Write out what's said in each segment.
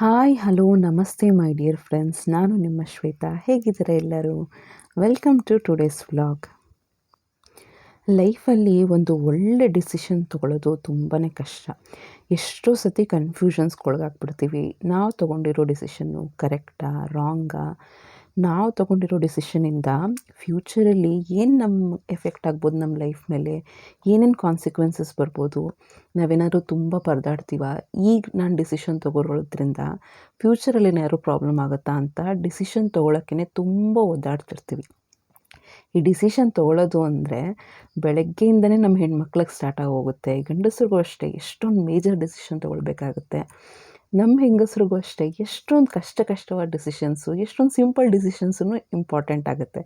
Hi, hello, ನಮಸ್ತೆ, my dear friends. ನಾನು ನಿಮ್ಮ ಶ್ವೇತಾ. ಹೇಗಿದ್ದೀರಾ ಎಲ್ಲರೂ? Welcome to today's vlog. ಲೈಫಲ್ಲಿ ಒಂದು ಒಳ್ಳೆ ಡಿಸಿಷನ್ ತೊಗೊಳ್ಳೋದು ತುಂಬಾ ಕಷ್ಟ. ಎಷ್ಟೋ ಸತಿ ಕನ್ಫ್ಯೂಷನ್ಸ್ಗೊಳಗಾಗ್ಬಿಡ್ತೀವಿ ನಾವು ತೊಗೊಂಡಿರೋ ಡಿಸಿಷನ್ನು ಕರೆಕ್ಟಾ, ರಾಂಗಾ? ನಾವು ತೊಗೊಂಡಿರೋ ಡಿಸಿಷನಿಂದ ಫ್ಯೂಚರಲ್ಲಿ ಏನು ನಮ್ಮ ಎಫೆಕ್ಟ್ ಆಗ್ಬೋದು ನಮ್ಮ ಲೈಫ್ ಮೇಲೆ? ಏನೇನು ಕಾನ್ಸಿಕ್ವೆನ್ಸಸ್ ಬರ್ಬೋದು? ನಾವೇನಾದರೂ ತುಂಬ ಪರದಾಡ್ತೀವ? ಈಗ ನಾನು ಡಿಸಿಷನ್ ತೊಗೊಳೋದ್ರಿಂದ ಫ್ಯೂಚರಲ್ಲಿ ಏನಾದ್ರು ಪ್ರಾಬ್ಲಮ್ ಆಗುತ್ತಾ ಅಂತ ಡಿಸಿಷನ್ ತೊಗೊಳಕ್ಕೇ ತುಂಬ ಒದ್ದಾಡ್ತಿರ್ತೀವಿ. ಈ ಡಿಸಿಷನ್ ತೊಗೊಳ್ಳೋದು ಅಂದರೆ ಬೆಳಗ್ಗೆಯಿಂದನೇ ನಮ್ಮ ಹೆಣ್ಮಕ್ಳಿಗೆ ಸ್ಟಾರ್ಟ್ ಆಗೋಗುತ್ತೆ. ಗಂಡಸ್ರಿಗೂ ಅಷ್ಟೇ, ಎಷ್ಟೊಂದು ಮೇಜರ್ ಡಿಸಿಷನ್ ತೊಗೊಳ್ಬೇಕಾಗುತ್ತೆ. ನಮ್ಮ ಹೆಂಗಸ್ರಿಗೂ ಅಷ್ಟೇ, ಎಷ್ಟೊಂದು ಕಷ್ಟ ಕಷ್ಟವಾದ ಡಿಸಿಷನ್ಸು ಎಷ್ಟೊಂದು ಸಿಂಪಲ್ ಡಿಸಿಷನ್ಸೂ ಇಂಪಾರ್ಟೆಂಟ್ ಆಗುತ್ತೆ.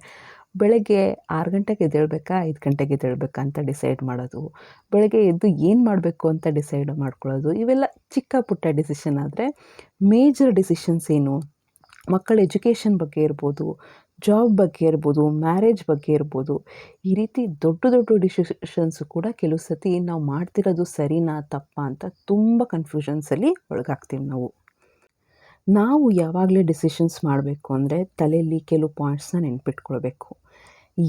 ಬೆಳಗ್ಗೆ ಆರು ಗಂಟೆಗೆ ಎದ್ದೇಳಬೇಕಾ, ಐದು ಗಂಟೆಗೆ ಎದ್ದೇಳಬೇಕಾ ಅಂತ ಡಿಸೈಡ್ ಮಾಡೋದು. ಬೆಳಗ್ಗೆ ಎದ್ದು ಏನು ಮಾಡಬೇಕು ಅಂತ ಡಿಸೈಡ್ ಮಾಡ್ಕೊಳ್ಳೋದು. ಇವೆಲ್ಲ ಚಿಕ್ಕ ಪುಟ್ಟ ಡಿಸಿಷನ್ ಆದರೆ ಮೇಜರ್ ಡಿಸಿಷನ್ಸ್ ಏನು? ಮಕ್ಕಳ ಎಜುಕೇಷನ್ ಬಗ್ಗೆ ಇರ್ಬೋದು ಜಾಬ್ ಬಗ್ಗೆ ಇರ್ಬೋದು ಮ್ಯಾರೇಜ್ ಬಗ್ಗೆ ಇರ್ಬೋದು, ಈ ರೀತಿ ದೊಡ್ಡ ದೊಡ್ಡ ಡಿಸಿಷನ್ಸು ಕೂಡ ಕೆಲವು ಸತಿ ನಾವು ಮಾಡ್ತಿರೋದು ಸರಿನಾ ತಪ್ಪಾ ಅಂತ ತುಂಬ ಕನ್ಫ್ಯೂಷನ್ಸಲ್ಲಿ ಒಳಗಾಗ್ತೀವಿ ನಾವು. ನಾವು ಯಾವಾಗಲೇ ಡಿಸಿಷನ್ಸ್ ಮಾಡಬೇಕು ಅಂದರೆ ತಲೆಯಲ್ಲಿ ಕೆಲವು ಪಾಯಿಂಟ್ಸ್ನ ನೆನ್ಪಿಟ್ಕೊಳ್ಬೇಕು.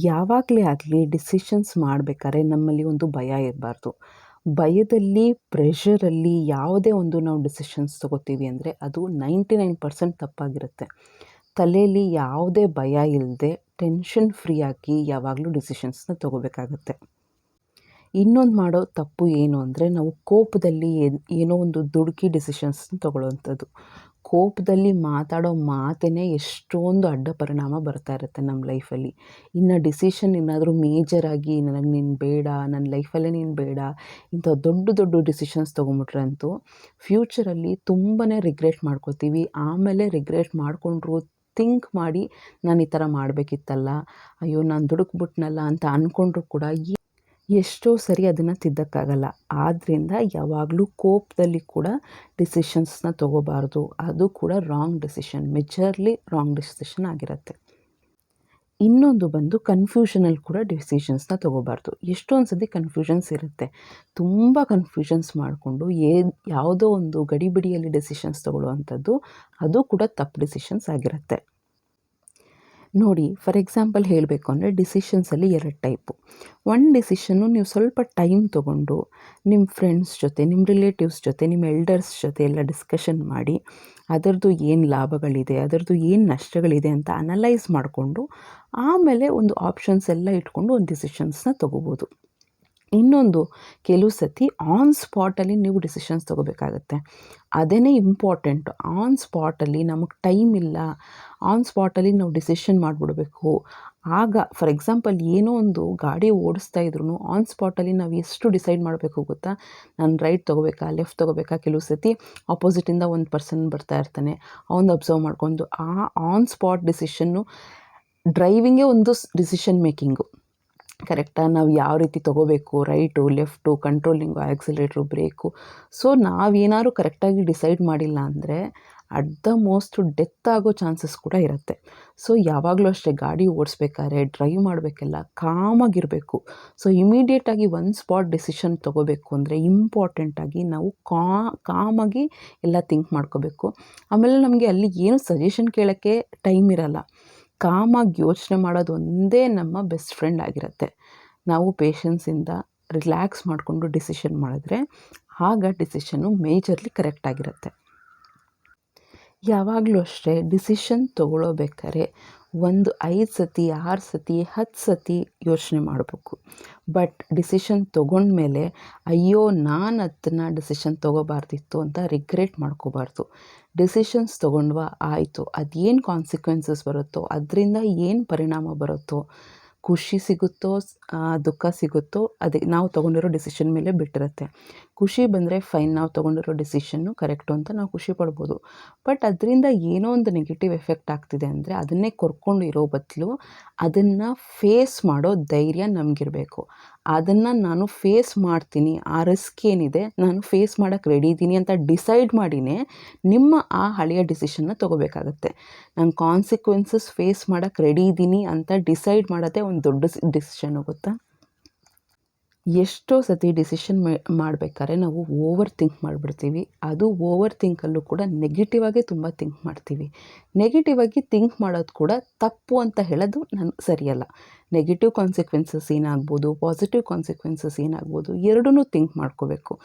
ಯಾವಾಗಲೇ ಆಗಲಿ ಡಿಸಿಷನ್ಸ್ ಮಾಡಬೇಕಾದ್ರೆ ನಮ್ಮಲ್ಲಿ ಒಂದು ಭಯ ಇರಬಾರ್ದು. ಭಯದಲ್ಲಿ ಪ್ರೆಷರಲ್ಲಿ ಯಾವುದೇ ಒಂದು ನಾವು ಡಿಸಿಷನ್ಸ್ ತೊಗೋತೀವಿ ಅಂದರೆ ಅದು ನೈಂಟಿ ನೈನ್ ಪರ್ಸೆಂಟ್ ತಪ್ಪಾಗಿರುತ್ತೆ. ತಲೆಯಲ್ಲಿ ಯಾವುದೇ ಭಯ ಇಲ್ಲದೆ ಟೆನ್ಷನ್ ಫ್ರೀ ಆಗಿ ಯಾವಾಗಲೂ ಡಿಸಿಷನ್ಸ್ನ ತೊಗೋಬೇಕಾಗತ್ತೆ. ಇನ್ನೊಂದು ಮಾಡೋ ತಪ್ಪು ಏನು ಅಂದರೆ ನಾವು ಕೋಪದಲ್ಲಿ ಏನೋ ಒಂದು ದುಡುಕಿ ಡಿಸಿಷನ್ಸ್ನ ತೊಗೊಳ್ಳೋವಂಥದ್ದು. ಕೋಪದಲ್ಲಿ ಮಾತಾಡೋ ಮಾತೇ ಎಷ್ಟೊಂದು ಅಡ್ಡ ಪರಿಣಾಮ ಬರ್ತಾ ಇರುತ್ತೆ ನಮ್ಮ ಲೈಫಲ್ಲಿ ಇನ್ನು ಡಿಸಿಷನ್ ಏನಾದರೂ ಮೇಜರಾಗಿ ನನಗೆ ನೀನು ಬೇಡ ನನ್ನ ಲೈಫಲ್ಲೇ ನೀನು ಬೇಡ, ಇಂಥ ದೊಡ್ಡ ದೊಡ್ಡ ಡಿಸಿಷನ್ಸ್ ತೊಗೊಂಬಿಟ್ರೆ ಅಂತೂ ಫ್ಯೂಚರಲ್ಲಿ ತುಂಬಾ ರಿಗ್ರೆಟ್ ಮಾಡ್ಕೋತೀವಿ. ಆಮೇಲೆ ರಿಗ್ರೆಟ್ ಮಾಡಿಕೊಂಡ್ರು ಥಿಂಕ್ ಮಾಡಿ ನಾನು ಈ ಥರ ಮಾಡಬೇಕಿತ್ತಲ್ಲ, ಅಯ್ಯೋ ನಾನು ದುಡುಕ್ಬಿಟ್ನಲ್ಲ ಅಂತ ಅಂದ್ಕೊಂಡ್ರು ಕೂಡ ಎಷ್ಟೋ ಸರಿ ಅದನ್ನು ತಿದ್ದಕ್ಕಾಗಲ್ಲ. ಆದ್ದರಿಂದ ಯಾವಾಗಲೂ ಕೋಪದಲ್ಲಿ ಕೂಡ ಡಿಸಿಷನ್ಸ್ನ ತೊಗೋಬಾರ್ದು. ಅದು ಕೂಡ wrong decision majorly wrong decision ಆಗಿರುತ್ತೆ. ಇನ್ನೊಂದು ಬಂದು ಕನ್ಫ್ಯೂಷನಲ್ಲಿ ಕೂಡ ಡಿಸಿಷನ್ಸ್ನ ತೊಗೋಬಾರ್ದು. ಎಷ್ಟೊಂದು ಸತಿ ಕನ್ಫ್ಯೂಷನ್ಸ್ ಇರುತ್ತೆ. ತುಂಬ ಕನ್ಫ್ಯೂಷನ್ಸ್ ಮಾಡಿಕೊಂಡು ಏ ಯಾವುದೋ ಒಂದು ಗಡಿಬಿಡಿಯಲ್ಲಿ ಡಿಸಿಷನ್ಸ್ ತೊಗೊಳ್ಳುವಂಥದ್ದು, ಅದು ಕೂಡ ತಪ್ಪು ಡಿಸಿಷನ್ಸ್ ಆಗಿರುತ್ತೆ. ನೋಡಿ ಫಾರ್ ಎಕ್ಸಾಂಪಲ್ ಹೇಳಬೇಕು ಅಂದರೆ ಡಿಸಿಷನ್ಸಲ್ಲಿ ಎರಡು ಟೈಪು ಒನ್ ಡಿಸಿಷನ್ನು ನೀವು ಸ್ವಲ್ಪ ಟೈಮ್ ತೊಗೊಂಡು ನಿಮ್ಮ ಫ್ರೆಂಡ್ಸ್ ಜೊತೆ ನಿಮ್ಮ ರಿಲೇಟಿವ್ಸ್ ಜೊತೆ ನಿಮ್ಮ ಎಲ್ಡರ್ಸ್ ಜೊತೆ ಎಲ್ಲ ಡಿಸ್ಕಷನ್ ಮಾಡಿ ಅದರದ್ದು ಏನು ಲಾಭಗಳಿದೆ, ಅದರದ್ದು ಏನು ನಷ್ಟಗಳಿದೆ ಅಂತ ಅನಲೈಸ್ ಮಾಡಿಕೊಂಡು ಆಮೇಲೆ ಒಂದು ಆಪ್ಷನ್ಸ್ ಎಲ್ಲ ಇಟ್ಕೊಂಡು ಒಂದು ಡಿಸಿಷನ್ಸ್ನ ತೊಗೋಬೋದು. ಇನ್ನೊಂದು ಕೆಲವು ಸತಿ ಆನ್ ಸ್ಪಾಟಲ್ಲಿ ನೀವು ಡಿಸಿಷನ್ಸ್ ತೊಗೋಬೇಕಾಗತ್ತೆ. ಅದೇ ಇಂಪಾರ್ಟೆಂಟ್ ಆನ್ ಸ್ಪಾಟಲ್ಲಿ ನಮಗೆ ಟೈಮ್ ಇಲ್ಲ. ಆನ್ ಸ್ಪಾಟಲ್ಲಿ ನಾವು ಡಿಸಿಷನ್ ಮಾಡಿಬಿಡ್ಬೇಕು. ಆಗ ಫಾರ್ ಎಕ್ಸಾಂಪಲ್ ಏನೋ ಒಂದು ಗಾಡಿ ಓಡಿಸ್ತಾ ಇದ್ರು ಆನ್ ಸ್ಪಾಟಲ್ಲಿ ನಾವು ಎಷ್ಟು ಡಿಸೈಡ್ ಮಾಡಬೇಕು ಗೊತ್ತಾ? ನಾನು ರೈಟ್ ತೊಗೋಬೇಕಾ ಲೆಫ್ಟ್ ತೊಗೋಬೇಕಾ? ಕೆಲವು ಸತಿ ಆಪೋಸಿಟಿಂದ ಒಂದು ಪರ್ಸನ್ ಬರ್ತಾ ಇರ್ತಾನೆ. ಅವನು ಅಬ್ಸರ್ವ್ ಮಾಡ್ಕೊಂಡು ಆ ಆನ್ ಸ್ಪಾಟ್ ಡಿಸಿಷನ್ನು ಡ್ರೈವಿಂಗೇ ಒಂದು ಡಿಸಿಷನ್ ಮೇಕಿಂಗು ಕರೆಕ್ಟಾ ನಾವು ಯಾವ ರೀತಿ ತೊಗೋಬೇಕು, right, left, controlling accelerator brake. So ನಾವೇನಾದ್ರು ಕರೆಕ್ಟಾಗಿ ಡಿಸೈಡ್ ಮಾಡಿಲ್ಲ ಅಂದರೆ ಅಟ್ ದ ಮೋಸ್ಟ್ ಡೆತ್ ಆಗೋ ಚಾನ್ಸಸ್ ಕೂಡ ಇರುತ್ತೆ. ಸೊ ಯಾವಾಗಲೂ ಅಷ್ಟೇ ಗಾಡಿ ಓಡಿಸ್ಬೇಕಾದ್ರೆ, ಡ್ರೈವ್ ಮಾಡಬೇಕೆಲ್ಲ ಕಾಮಾಗಿರಬೇಕು. ಸೊ ಇಮಿಡಿಯೇಟಾಗಿ ಒಂದು ಸ್ಪಾಟ್ ಡಿಸಿಷನ್ ತೊಗೋಬೇಕು ಅಂದರೆ ಇಂಪಾರ್ಟೆಂಟಾಗಿ ನಾವು ಕಾ, ಕಾಮಾಗಿ ಎಲ್ಲ ಥಿಂಕ್ ಮಾಡ್ಕೋಬೇಕು. ಆಮೇಲೆ ನಮಗೆ ಅಲ್ಲಿ ಏನು ಸಜೆಷನ್ ಕೇಳೋಕ್ಕೆ ಟೈಮ್ ಇರಲ್ಲ. ಕಾಮಾಗಿ ಯೋಚನೆ ಮಾಡೋದು ಒಂದೇ ನಮ್ಮ ಬೆಸ್ಟ್ ಫ್ರೆಂಡ್ ಆಗಿರುತ್ತೆ. ನಾವು ಪೇಷನ್ಸಿಂದ ರಿಲ್ಯಾಕ್ಸ್ ಮಾಡಿಕೊಂಡು ಡಿಸಿಷನ್ ಮಾಡಿದ್ರೆ ಆಗ ಡಿಸಿಷನ್ನು ಮೇಜರ್ಲಿ ಕರೆಕ್ಟ್ ಆಗಿರುತ್ತೆ. ಯಾವಾಗಲೂ ಅಷ್ಟೇ ಡಿಸಿಷನ್ ತೊಗೊಳ್ಳೋಬೇಕಾದ್ರೆ ಒಂದು ಐದು ಸತಿ, ಆರು ಸತಿ ಹತ್ತು ಸತಿ ಯೋಚನೆ ಮಾಡಬೇಕು. ಬಟ್ ಡಿಸಿಷನ್ ತೊಗೊಂಡ್ಮೇಲೆ ಅಯ್ಯೋ, ನಾನು ಅದನ್ನು ಡಿಸಿಷನ್ ತೊಗೋಬಾರ್ದಿತ್ತು ಅಂತ ರಿಗ್ರೆಟ್ ಮಾಡ್ಕೋಬಾರ್ದು. ಡಿಸಿಷನ್ಸ್ ತೊಗೊಂಡ್ವಾ, ಆಯಿತು. ಅದೇನು ಕಾನ್ಸಿಕ್ವೆನ್ಸಸ್ ಬರುತ್ತೋ, ಅದರಿಂದ ಏನು ಪರಿಣಾಮ ಬರುತ್ತೋ, ಖುಷಿ ಸಿಗುತ್ತೋ ದುಃಖ ಸಿಗುತ್ತೋ, ಅದೇ ನಾವು ತೊಗೊಂಡಿರೋ ಡಿಸಿಷನ್ ಮೇಲೆ ಬಿಟ್ಟಿರುತ್ತೆ. ಖುಷಿ ಬಂದರೆ ಫೈನ್ ನಾವು ತೊಗೊಂಡಿರೋ ಡಿಸಿಷನ್ನು ಕರೆಕ್ಟು ಅಂತ ನಾವು ಖುಷಿ ಪಡ್ಬೋದು. ಬಟ್ ಅದರಿಂದ ಏನೋ ಒಂದು ನೆಗೆಟಿವ್ ಎಫೆಕ್ಟ್ ಆಗ್ತಿದೆ ಅಂದರೆ ಅದನ್ನೇ ಕೊರ್ಕೊಂಡು ಇರೋ ಬದಲು ಅದನ್ನು ಫೇಸ್ ಮಾಡೋ ಧೈರ್ಯ ನಮಗಿರಬೇಕು. ಅದನ್ನು ನಾನು ಫೇಸ್ ಮಾಡ್ತೀನಿ, ಆ ರಿಸ್ಕ್ ಏನಿದೆ ನಾನು ಫೇಸ್ ಮಾಡೋಕ್ಕೆ ರೆಡಿ ಇದ್ದೀನಿ ಅಂತ ಡಿಸೈಡ್ ಮಾಡಿನೇ ನಿಮ್ಮ ಆ ಹಳೆಯ ಡಿಸಿಷನ್ನ ತೊಗೋಬೇಕಾಗತ್ತೆ. ನಾನು ಕಾನ್ಸಿಕ್ವೆನ್ಸಸ್ ಫೇಸ್ ಮಾಡೋಕ್ಕೆ ರೆಡಿ ಇದ್ದೀನಿ ಅಂತ ಡಿಸೈಡ್ ಮಾಡೋದೇ ಒಂದು ದೊಡ್ಡ ಡಿಸಿಷನ್ ಗೊತ್ತಾ? ಎಷ್ಟೋ ಸತಿ ಡಿಸಿಷನ್ ಮಾಡಬೇಕಾದ್ರೆ ನಾವು ಓವರ್ ಥಿಂಕ್ ಮಾಡಿಬಿಡ್ತೀವಿ. ಅದು ಓವರ್ ಥಿಂಕಲ್ಲೂ ಕೂಡ ನೆಗೆಟಿವ್ ಆಗೇ ತುಂಬ ಥಿಂಕ್ ಮಾಡ್ತೀವಿ. ನೆಗೆಟಿವಾಗಿ ಥಿಂಕ್ ಮಾಡೋದು ಕೂಡ ತಪ್ಪು ಅಂತ ಹೇಳೋದು ನಾನು, ಸರಿಯಲ್ಲ. ನೆಗೆಟಿವ್ ಕಾನ್ಸಿಕ್ವೆನ್ಸಸ್ ಏನಾಗ್ಬೋದು ಪಾಸಿಟಿವ್ ಕಾನ್ಸಿಕ್ವೆನ್ಸಸ್ ಏನಾಗ್ಬೋದು ಎರಡೂ ಥಿಂಕ್ ಮಾಡ್ಕೋಬೇಕು.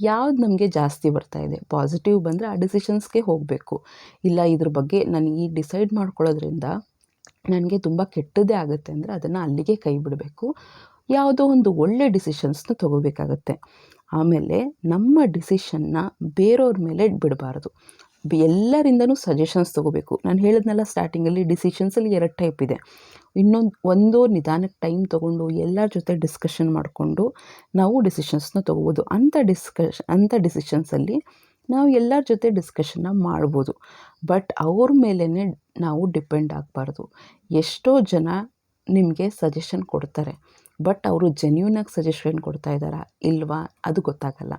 ಯಾವ್ದು ನಮಗೆ ಜಾಸ್ತಿ ಬರ್ತಾ ಇದೆ? ಪಾಸಿಟಿವ್ ಬಂದರೆ ಆ ಡಿಸಿಷನ್ಸ್ಗೆ ಹೋಗಬೇಕು. ಇಲ್ಲ ಇದ್ರ ಬಗ್ಗೆ ನಾನು ಈ ಡಿಸೈಡ್ ಮಾಡ್ಕೊಳ್ಳೋದ್ರಿಂದ ನನಗೆ ತುಂಬ ಕೆಟ್ಟದ್ದೇ ಆಗುತ್ತೆ ಅಂದರೆ ಅದನ್ನು ಅಲ್ಲಿಗೆ ಕೈ ಬಿಡಬೇಕು. ಯಾವುದೋ ಒಂದು ಒಳ್ಳೆ ಡಿಸಿಷನ್ಸ್ನ ತೊಗೋಬೇಕಾಗತ್ತೆ. ಆಮೇಲೆ ನಮ್ಮ ಡಿಸಿಷನ್ನ ಬೇರೆಯವ್ರ ಮೇಲೆ ಬಿಡಬಾರ್ದು. ಎಲ್ಲರಿಂದನೂ ಸಜೆಷನ್ಸ್ ತೊಗೋಬೇಕು. ನಾನು ಹೇಳಿದ್ನಲ್ಲ ಸ್ಟಾರ್ಟಿಂಗಲ್ಲಿ ಡಿಸಿಷನ್ಸಲ್ಲಿ ಎರಡು ಟೈಪ್ ಇದೆ. ಇನ್ನೊಂದು, ಒಂದು ನಿಧಾನಕ್ಕೆ ಟೈಮ್ ತೊಗೊಂಡು ಎಲ್ಲರ ಜೊತೆ ಡಿಸ್ಕಷನ್ ಮಾಡಿಕೊಂಡು ನಾವು ಡಿಸಿಷನ್ಸ್ನ ತೊಗೋಬೋದು. ಅಂಥ ಡಿಸ್ಕಷ್ ಅಂಥ ಡಿಸಿಷನ್ಸಲ್ಲಿ ನಾವು ಎಲ್ಲರ ಜೊತೆ ಡಿಸ್ಕಷನ್ನ ಮಾಡ್ಬೋದು. ಬಟ್ ಅವ್ರ ಮೇಲೇ ನಾವು ಡಿಪೆಂಡ್ ಆಗಬಾರ್ದು. ಎಷ್ಟೋ ಜನ ನಿಮಗೆ ಸಜೆಷನ್ ಕೊಡ್ತಾರೆ. ಬಟ್ ಅವರು ಜೆನ್ಯೂನಾಗಿ ಸಜೆಷನ್ ಕೊಡ್ತಾ ಇದ್ದಾರಾ ಇಲ್ವಾ ಅದು ಗೊತ್ತಾಗಲ್ಲ.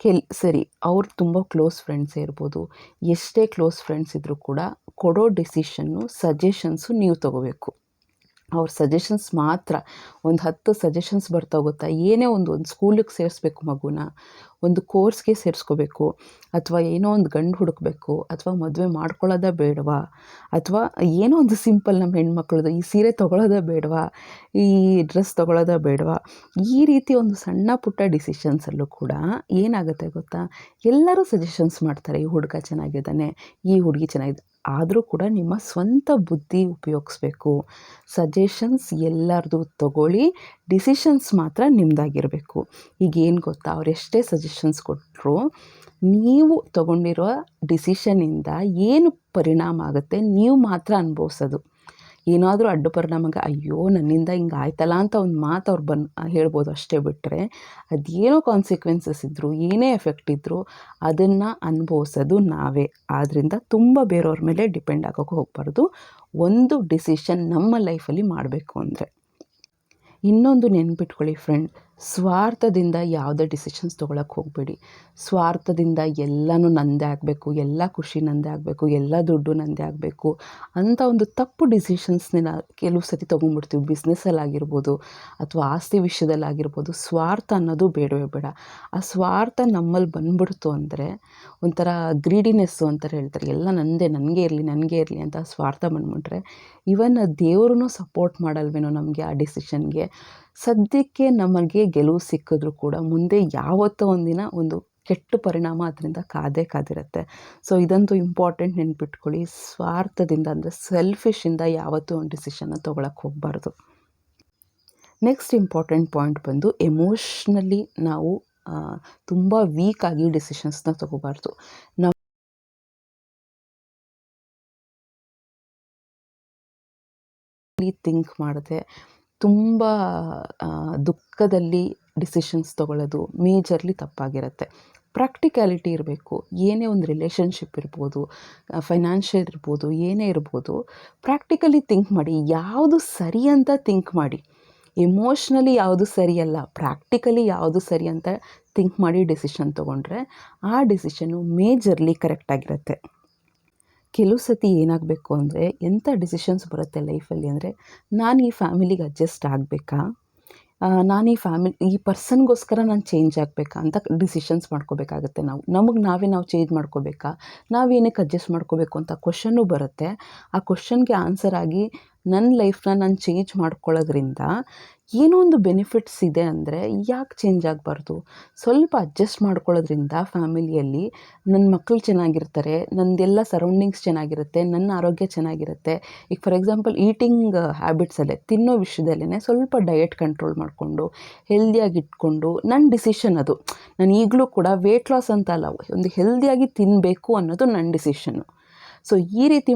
ಕೆಲ್, ಸರಿ, ಅವ್ರು ತುಂಬ ಕ್ಲೋಸ್ ಫ್ರೆಂಡ್ಸೇ ಇರ್ಬೋದು. ಎಷ್ಟೇ ಕ್ಲೋಸ್ ಫ್ರೆಂಡ್ಸ್ ಇದ್ದರೂ ಕೂಡ ಕೊಡೋ ಡಿಸಿಷನ್ನು ಸಜೆಷನ್ಸು ನೀವು ತಗೋಬೇಕು. ಅವ್ರ ಸಜೆಷನ್ಸ್ ಮಾತ್ರ, ಒಂದು ಹತ್ತು ಸಜೆಷನ್ಸ್ ಬರ್ತಾ ಹೋಗುತ್ತಾ ಏನೇ ಒಂದು ಒಂದು ಸ್ಕೂಲಿಗೆ ಸೇರಿಸ್ಬೇಕು ಮಗುನ ಒಂದು ಕೋರ್ಸ್ಗೆ ಸೇರಿಸ್ಕೋಬೇಕು, ಅಥವಾ ಏನೋ ಒಂದು ಗಂಡು ಹುಡುಕಬೇಕು, ಅಥವಾ ಮದುವೆ ಮಾಡ್ಕೊಳ್ಳೋದೇ ಬೇಡವಾ, ಅಥವಾ ಏನೋ ಒಂದು ಸಿಂಪಲ್ ನಮ್ಮ ಹೆಣ್ಮಕ್ಳದ್ದು ಈ ಸೀರೆ ತೊಗೊಳ್ಳೋದೇ ಬೇಡವಾ, ಈ ಡ್ರೆಸ್ ತೊಗೊಳ್ಳೋದೇ ಬೇಡವಾ, ಈ ರೀತಿ ಒಂದು ಸಣ್ಣ ಪುಟ್ಟ ಡಿಸಿಷನ್ಸಲ್ಲೂ ಕೂಡ ಏನಾಗುತ್ತೆ ಗೊತ್ತಾ? ಎಲ್ಲರೂ ಸಜೆಷನ್ಸ್ ಮಾಡ್ತಾರೆ, ಈ ಹುಡುಗ ಚೆನ್ನಾಗಿದ್ದಾನೆ, ಈ ಹುಡುಗಿ ಚೆನ್ನಾಗಿದೆ ಆದರೂ ಕೂಡ ನಿಮ್ಮ ಸ್ವಂತ ಬುದ್ಧಿ ಉಪಯೋಗಿಸ್ಬೇಕು. ಸಜೆಷನ್ಸ್ ಎಲ್ಲರದು ತಗೊಳ್ಳಿ ಡಿಸಿಷನ್ಸ್ ಮಾತ್ರ ನಿಮ್ಮದಾಗಿರಬೇಕು ಈಗ ಏನು ಗೊತ್ತಾ ಅವರೆಷ್ಟೇ ಸಜೆಷನ್ಸ್ ಕೊಟ್ಟರು ನೀವು ತಗೊಂಡಿರೋ ಡಿಸಿಷನಿಂದ ಏನು ಪರಿಣಾಮ ಆಗುತ್ತೆ, ನೀವು ಮಾತ್ರ ಅನುಭವಿಸೋದು. ಏನಾದರೂ ಅಡ್ಡ ಪರಿಣಾಮಕ್ಕೆ ಅಯ್ಯೋ ನನ್ನಿಂದ ಹಿಂಗೆ ಆಯ್ತಲ್ಲ ಅಂತ ಒಂದು ಮಾತು ಅವ್ರು ಬನ್, ಹೇಳ್ಬೋದು ಅಷ್ಟೇ ಬಿಟ್ಟರೆ ಅದೇನೋ ಕಾನ್ಸಿಕ್ವೆನ್ಸಸ್ ಇದ್ದರೂ ಏನೇ ಎಫೆಕ್ಟ್ ಇದ್ದರೂ ಅದನ್ನು ಅನುಭವಿಸೋದು ನಾವೇ. ಆದ್ದರಿಂದ ತುಂಬ ಬೇರೆಯವ್ರ ಮೇಲೆ ಡಿಪೆಂಡ್ ಆಗೋಕ್ಕೆ ಹೋಗಬಾರ್ದು. ಒಂದು ಡಿಸಿಷನ್ ನಮ್ಮ ಲೈಫಲ್ಲಿ ಮಾಡಬೇಕು ಅಂದರೆ. ಇನ್ನೊಂದು ನೆನ್ಪಿಟ್ಕೊಳ್ಳಿ ಫ್ರೆಂಡ್ ಸ್ವಾರ್ಥದಿಂದ ಯಾವುದೇ ಡಿಸಿಷನ್ಸ್ ತೊಗೊಳಕ್ಕೆ ಹೋಗಬೇಡಿ. ಸ್ವಾರ್ಥದಿಂದ ಎಲ್ಲನೂ ನನ್ನದೇ ಆಗಬೇಕು, ಎಲ್ಲ ಖುಷಿ ನನ್ನದೇ ಆಗಬೇಕು, ಎಲ್ಲ ದುಡ್ಡು ನನ್ನದೇ ಆಗಬೇಕು ಅಂತ ಒಂದು ತಪ್ಪು ಡಿಸಿಷನ್ಸ್ನ ಕೆಲವು ಸತಿ ತೊಗೊಂಡ್ಬಿಡ್ತೀವಿ. ಬಿಸ್ನೆಸ್ಸಲ್ಲಾಗಿರ್ಬೋದು ಅಥವಾ ಆಸ್ತಿ ವಿಷಯದಲ್ಲಾಗಿರ್ಬೋದು ಸ್ವಾರ್ಥ ಅನ್ನೋದು ಬೇಡವೇ ಬೇಡ. ಆ ಸ್ವಾರ್ಥ ನಮ್ಮಲ್ಲಿ ಬಂದ್ಬಿಡ್ತು ಅಂದರೆ ಒಂಥರ ಗ್ರೀಡಿನೆಸ್ಸು ಅಂತಾರೆ ಹೇಳ್ತಾರೆ. ಎಲ್ಲ ನನ್ನದೇ ನನಗೆ ಇರಲಿ ನನಗೆ ಇರಲಿ ಅಂತ ಸ್ವಾರ್ಥ ಬಂದ್ಬಿಟ್ರೆ ಇವನ್ ದೇವ್ರೂ ಸಪೋರ್ಟ್ ಮಾಡಲ್ವೇನೋ ನಮಗೆ ಆ ಡಿಸಿಷನ್ಗೆ ಸದ್ಯಕ್ಕೆ ನಮಗೆ ಗೆಲುವು ಸಿಕ್ಕಿದ್ರು ಕೂಡ ಮುಂದೆ ಯಾವತ್ತೋ ಒಂದಿನ ಒಂದು ಕೆಟ್ಟ ಪರಿಣಾಮ ಅದರಿಂದ ಕಾದೇ ಕಾದಿರುತ್ತೆ. ಸೊ ಇದಂತೂ ಇಂಪಾರ್ಟೆಂಟ್ ನೆನ್ಪಿಟ್ಕೊಳ್ಳಿ. ಸ್ವಾರ್ಥದಿಂದ ಅಂದರೆ ಸೆಲ್ಫಿಶಿಂದ ಯಾವತ್ತೂ ಒಂದು ಡಿಸಿಷನ್ನ ತೊಗೊಳಕ್ಕೆ ಹೋಗಬಾರ್ದು. ನೆಕ್ಸ್ಟ್ ಇಂಪಾರ್ಟೆಂಟ್ ಪಾಯಿಂಟ್ ಬಂದು ಎಮೋಷ್ನಲಿ ನಾವು ತುಂಬ ವೀಕಾಗಿ ಡಿಸಿಷನ್ಸ್ನ ತೊಗೋಬಾರ್ದು. ನಾವು ಥಿಂಕ್ ಮಾಡಿದೆ ತುಂಬ ದುಃಖದಲ್ಲಿ ಡಿಸಿಷನ್ಸ್ ತೊಗೊಳ್ಳೋದು ಮೇಜರ್ಲಿ ತಪ್ಪಾಗಿರುತ್ತೆ. ಪ್ರಾಕ್ಟಿಕ್ಯಾಲಿಟಿ ಇರಬೇಕು. ಏನೇ ಒಂದು ರಿಲೇಷನ್ಶಿಪ್ ಇರ್ಬೋದು ಫೈನಾನ್ಷಿಯಲ್ ಇರ್ಬೋದು, ಏನೇ ಇರ್ಬೋದು ಪ್ರಾಕ್ಟಿಕಲಿ ಥಿಂಕ್ ಮಾಡಿ. ಯಾವುದು ಸರಿ ಅಂತ ಥಿಂಕ್ ಮಾಡಿ. ಎಮೋಷ್ನಲಿ ಯಾವುದು ಸರಿಯಲ್ಲ ಪ್ರಾಕ್ಟಿಕಲಿ ಯಾವುದು ಸರಿ ಅಂತ ಥಿಂಕ್ ಮಾಡಿ ಡಿಸಿಷನ್ ತೊಗೊಂಡ್ರೆ ಆ ಡಿಸಿಷನ್ನು ಮೇಜರ್ಲಿ ಕರೆಕ್ಟಾಗಿರುತ್ತೆ ಕೆಲವು ಸತಿ ಏನಾಗಬೇಕು ಅಂದರೆ ಎಂಥ ಡಿಸಿಷನ್ಸ್ ಬರುತ್ತೆ ಲೈಫಲ್ಲಿ ಅಂದರೆ ನಾನು ಈ ಫ್ಯಾಮಿಲಿಗೆ ಅಡ್ಜಸ್ಟ್ ಆಗಬೇಕಾ? ನಾನು ಈ ಫ್ಯಾಮಿಲಿ ಈ ಪರ್ಸನ್ಗೋಸ್ಕರ ನಾನು ಚೇಂಜ್ ಆಗಬೇಕಾ ಅಂತ ಡಿಸಿಷನ್ಸ್ ಮಾಡ್ಕೋಬೇಕಾಗತ್ತೆ ನಾವು. ನಮಗೆ ನಾವೇ ನಾವು ಚೇಂಜ್ ಮಾಡ್ಕೋಬೇಕಾ? ನಾವು ಏನಕ್ಕೆ ಅಡ್ಜಸ್ಟ್ ಮಾಡ್ಕೋಬೇಕು ಅಂತ ಕ್ವಶನ್ನು ಬರುತ್ತೆ. ಆ ಕ್ವಶನ್ಗೆ ಆನ್ಸರ್ ಆಗಿ ನನ್ನ ಲೈಫ್ನ ನಾನು ಚೇಂಜ್ ಮಾಡ್ಕೊಳ್ಳೋದ್ರಿಂದ ಏನೋ ಒಂದು ಬೆನಿಫಿಟ್ಸ್ ಇದೆ ಅಂದರೆ ಯಾಕೆ ಚೇಂಜ್ ಆಗಬಾರ್ದು? ಸ್ವಲ್ಪ ಅಡ್ಜಸ್ಟ್ ಮಾಡ್ಕೊಳ್ಳೋದ್ರಿಂದ ಫ್ಯಾಮಿಲಿಯಲ್ಲಿ ನನ್ನ ಮಕ್ಕಳು ಚೆನ್ನಾಗಿರ್ತಾರೆ, ನಂದೆಲ್ಲ ಸರೌಂಡಿಂಗ್ಸ್ ಚೆನ್ನಾಗಿರುತ್ತೆ, ನನ್ನ ಆರೋಗ್ಯ ಚೆನ್ನಾಗಿರುತ್ತೆ. ಈಗ ಫಾರ್ ಎಕ್ಸಾಂಪಲ್ ಈಟಿಂಗ್ ಹ್ಯಾಬಿಟ್ಸಲ್ಲೇ ತಿನ್ನೋ ವಿಷಯದಲ್ಲೇ ಸ್ವಲ್ಪ ಡಯಟ್ ಕಂಟ್ರೋಲ್ ಮಾಡಿಕೊಂಡು ಹೆಲ್ದಿಯಾಗಿ ಇಟ್ಕೊಂಡು ನನ್ನ ಡಿಸಿಷನ್ ಅದು. ನಾನು ಈಗಲೂ ಕೂಡ ವೇಟ್ ಲಾಸ್ ಅಂತ ಅಲ್ಲ, ಒಂದು ಹೆಲ್ದಿಯಾಗಿ ತಿನ್ನಬೇಕು ಅನ್ನೋದು ನನ್ನ ಡಿಸಿಷನ್ನು ಸೊ ಈ ರೀತಿ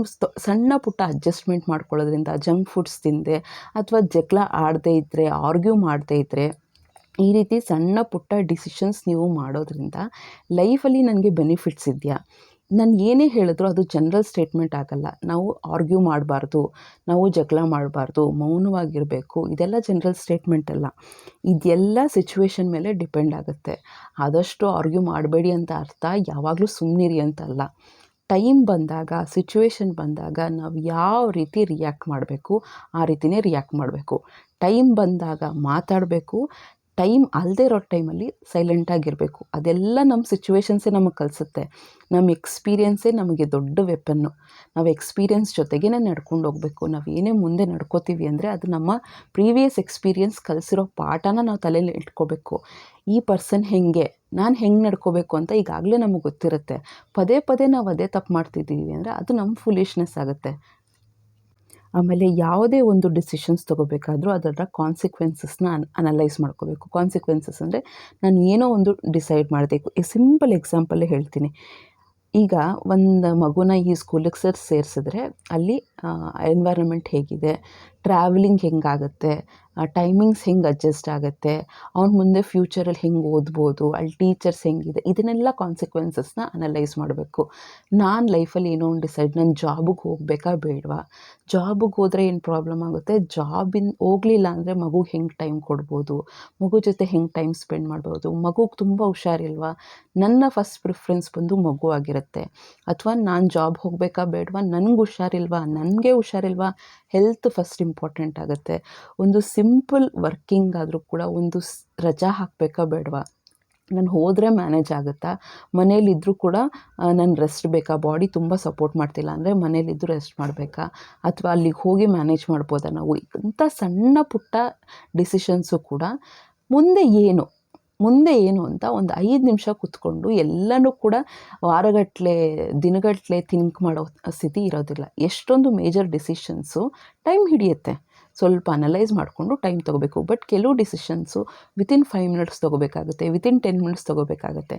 ಸಣ್ಣ ಪುಟ್ಟ ಅಡ್ಜಸ್ಟ್ಮೆಂಟ್ ಮಾಡ್ಕೊಳ್ಳೋದ್ರಿಂದ ಜಂಕ್ ಫುಡ್ಸ್ ತಿಂದೆ ಅಥವಾ ಜಗಳ ಆಡದೇ ಇದ್ದರೆ ಆರ್ಗ್ಯೂ ಮಾಡದೇ ಇದ್ದರೆ ಈ ರೀತಿ ಸಣ್ಣ ಪುಟ್ಟ ಡಿಸಿಷನ್ಸ್ ನೀವು ಮಾಡೋದ್ರಿಂದ ಲೈಫಲ್ಲಿ ನನಗೆ ಬೆನಿಫಿಟ್ಸ್ ಇದೆಯಾ? ನಾನು ಏನೇ ಹೇಳಿದ್ರು ಅದು ಜನರಲ್ ಸ್ಟೇಟ್ಮೆಂಟ್ ಆಗಲ್ಲ. ನಾವು ಆರ್ಗ್ಯೂ ಮಾಡಬಾರ್ದು, ನಾವು ಜಗಳ ಮಾಡಬಾರ್ದು, ಮೌನವಾಗಿರಬೇಕು, ಇದೆಲ್ಲ ಜನರಲ್ ಸ್ಟೇಟ್ಮೆಂಟ್ ಅಲ್ಲ. ಇದೆಲ್ಲ ಸಿಚುವೇಶನ್ ಮೇಲೆ ಡಿಪೆಂಡ್ ಆಗುತ್ತೆ. ಆದಷ್ಟು ಆರ್ಗ್ಯೂ ಮಾಡಬೇಡಿ ಅಂತ ಅರ್ಥ, ಯಾವಾಗಲೂ ಸುಮ್ಮನಿರಿ ಅಂತ ಅಲ್ಲ ಟೈಮ್ ಬಂದಾಗ ಸಿಚುವೇಶನ್ ಬಂದಾಗ ನಾವು ಯಾವ ರೀತಿ ರಿಯಾಕ್ಟ್ ಮಾಡಬೇಕು, ಆ ರೀತಿಯೇ ರಿಯಾಕ್ಟ್ ಮಾಡಬೇಕು. ಟೈಮ್ ಬಂದಾಗ ಮಾತಾಡಬೇಕು ಟೈಮ್ ಅಲ್ಲದೆ ಇರೋ ಟೈಮಲ್ಲಿ ಸೈಲೆಂಟಾಗಿರಬೇಕು ಅದೆಲ್ಲ ನಮ್ಮ ಸಿಚುವೇಶನ್ಸೇ ನಮಗೆ ಕಲಿಸುತ್ತೆ. ನಮ್ಮ ಎಕ್ಸ್ಪೀರಿಯೆನ್ಸೇ ನಮಗೆ ದೊಡ್ಡ ವೆಪನ್ನು ನಾವು ಎಕ್ಸ್ಪೀರಿಯೆನ್ಸ್ ಜೊತೆಗೇ ನಡ್ಕೊಂಡು ಹೋಗಬೇಕು. ನಾವು ಏನೇ ಮುಂದೆ ನಡ್ಕೋತೀವಿ ಅಂದರೆ ಅದು ನಮ್ಮ ಪ್ರೀವಿಯಸ್ ಎಕ್ಸ್ಪೀರಿಯೆನ್ಸ್ ಕಲಿಸಿರೋ ಪಾಠನ ನಾವು ತಲೆಯಲ್ಲಿ ಇಟ್ಕೋಬೇಕು. ಈ ಪರ್ಸನ್ ಹೇಗೆ? ನಾನು ಹೆಂಗೆ ನಡ್ಕೋಬೇಕು ಅಂತ ಈಗಾಗಲೇ ನಮಗೆ ಗೊತ್ತಿರುತ್ತೆ. ಪದೇ ಪದೇ ನಾವು ಅದೇ ತಪ್ಪು ಮಾಡ್ತಿದ್ದೀವಿ ಅಂದರೆ ಅದು ನಮ್ಮ ಫುಲಿಶ್ನೆಸ್ ಆಗುತ್ತೆ. ಆಮೇಲೆ ಯಾವುದೇ ಒಂದು ಡಿಸಿಷನ್ಸ್ ತೊಗೋಬೇಕಾದ್ರೂ ಅದರ ಕಾನ್ಸಿಕ್ವೆನ್ಸಸ್ನ ಅನ್ ಅನಲೈಸ್ ಮಾಡ್ಕೋಬೇಕು. ಕಾನ್ಸಿಕ್ವೆನ್ಸಸ್ ಅಂದರೆ ನಾನು ಏನೋ ಒಂದು ಡಿಸೈಡ್ ಮಾಡಬೇಕು. ಈ ಸಿಂಪಲ್ ಎಕ್ಸಾಂಪಲ್ಲೇ ಹೇಳ್ತೀನಿ. ಈಗ ಒಂದು ಮಗುನ ಈ ಸ್ಕೂಲಿಗೆ ಸರ್, ಸೇರಿಸಿದ್ರೆ ಅಲ್ಲಿ ಎನ್ವೈರನ್ಮೆಂಟ್ ಹೇಗಿದೆ ಟ್ರಾವೆಲಿಂಗ್ ಹೆಂಗಾಗುತ್ತೆ? ಟೈಮಿಂಗ್ಸ್ ಹೆಂಗೆ ಅಡ್ಜಸ್ಟ್ ಆಗುತ್ತೆ? ಅವ್ನ ಮುಂದೆ ಫ್ಯೂಚರಲ್ಲಿ ಹೆಂಗೆ ಓದ್ಬೋದು? ಅಲ್ಲಿ ಟೀಚರ್ಸ್ ಹೆಂಗಿದೆ? ಇದನ್ನೆಲ್ಲ ಕಾನ್ಸಿಕ್ವೆನ್ಸಸ್ನ ಅನಲೈಸ್ ಮಾಡಬೇಕು. ನಾನು ಲೈಫಲ್ಲಿ ಏನೋ ಒಂದು ಡಿಸೈಡ್ ನಾನು ಜಾಬಿಗೆ ಹೋಗಬೇಕಾ ಬೇಡವಾ? ಜಾಬಿಗೆ ಹೋದರೆ ಏನು ಪ್ರಾಬ್ಲಮ್ ಆಗುತ್ತೆ? ಜಾಬಿನ ಹೋಗಲಿಲ್ಲ ಅಂದರೆ ಮಗುಗೆ ಹೆಂಗೆ ಟೈಮ್ ಕೊಡ್ಬೋದು? ಮಗು ಜೊತೆ ಹೆಂಗೆ ಟೈಮ್ ಸ್ಪೆಂಡ್ ಮಾಡ್ಬೋದು? ಮಗುಗೆ ತುಂಬ ಹುಷಾರಿಲ್ವಾ? ನನ್ನ ಫಸ್ಟ್ ಪ್ರಿಫ್ರೆನ್ಸ್ ಬಂದು ಮಗು ಆಗಿರುತ್ತೆ. ಅಥವಾ ನಾನು ಜಾಬ್ ಹೋಗಬೇಕಾ ಬೇಡವಾ? ನನಗೆ ಹುಷಾರಿಲ್ವಾ? ನನಗೆ ಹುಷಾರಿಲ್ವಾ? ಹೆಲ್ತ್ ಫಸ್ಟ್ ಇಂಪಾರ್ಟೆಂಟ್ ಆಗುತ್ತೆ. ಒಂದು ಸಿಂಪಲ್ ವರ್ಕಿಂಗ್ ಆದರೂ ಕೂಡ ಒಂದು ರಜಾ ಹಾಕಬೇಕಾ ಬೇಡವಾ? ನಾನು ಹೋದರೆ ಮ್ಯಾನೇಜ್ ಆಗುತ್ತಾ? ಮನೇಲಿದ್ದರೂ ಕೂಡ ನಾನು ರೆಸ್ಟ್ ಬೇಕಾ? ಬಾಡಿ ತುಂಬ ಸಪೋರ್ಟ್ ಮಾಡ್ತಿಲ್ಲ ಅಂದರೆ ಮನೇಲಿದ್ದರೂ ರೆಸ್ಟ್ ಮಾಡಬೇಕಾ? ಅಥವಾ ಅಲ್ಲಿಗೆ ಹೋಗಿ ಮ್ಯಾನೇಜ್ ಮಾಡ್ಬೋದಾ ನಾವು? ಇಂಥ ಸಣ್ಣ ಪುಟ್ಟ ಡಿಸಿಷನ್ಸು ಕೂಡ ಮುಂದೆ ಏನು? ಮುಂದೆ ಏನು ಅಂತ ಒಂದು ಐದು ನಿಮಿಷ ಕೂತ್ಕೊಂಡು ಎಲ್ಲನೂ ಕೂಡ ವಾರಗಟ್ಟಲೆ ದಿನಗಟ್ಟಲೆ ಥಿಂಕ್ ಮಾಡೋ ಸ್ಥಿತಿ ಇರೋದಿಲ್ಲ. ಎಷ್ಟೊಂದು ಮೇಜರ್ ಡಿಸಿಷನ್ಸು ಟೈಮ್ ಹಿಡಿಯುತ್ತೆ. ಸ್ವಲ್ಪ ಅನಲೈಸ್ ಮಾಡಿಕೊಂಡು ಟೈಮ್ ತೊಗೋಬೇಕು. ಬಟ್ ಕೆಲವು ಡಿಸಿಷನ್ಸು ವಿತಿನ್ ಫೈವ್ ಮಿನಿಟ್ಸ್ ತೊಗೋಬೇಕಾಗುತ್ತೆ ವಿತಿನ್ ಟೆನ್ ಮಿನಿಟ್ಸ್ ತೊಗೋಬೇಕಾಗುತ್ತೆ.